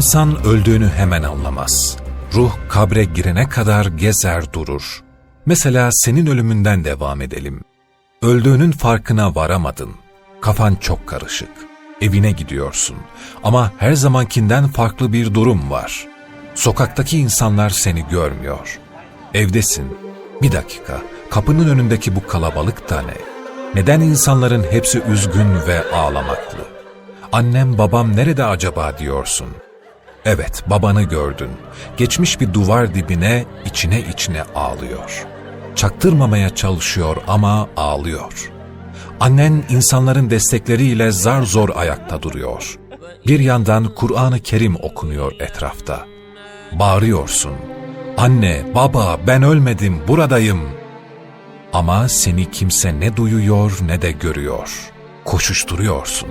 İnsan öldüğünü hemen anlamaz. Ruh kabre girene kadar gezer durur. Mesela senin ölümünden devam edelim. Öldüğünün farkına varamadın. Kafan çok karışık. Evine gidiyorsun. Ama her zamankinden farklı bir durum var. Sokaktaki insanlar seni görmüyor. Evdesin. Bir dakika, kapının önündeki bu kalabalık da ne? Neden insanların hepsi üzgün ve ağlamaklı? Annem babam nerede acaba diyorsun? Evet, babanı gördün. Geçmiş bir duvar dibine, içine içine ağlıyor. Çaktırmamaya çalışıyor ama ağlıyor. Annen insanların destekleriyle zar zor ayakta duruyor. Bir yandan Kur'an-ı Kerim okunuyor etrafta. Bağırıyorsun. Anne, baba, ben ölmedim, buradayım. Ama seni kimse ne duyuyor ne de görüyor. Koşuşturuyorsun.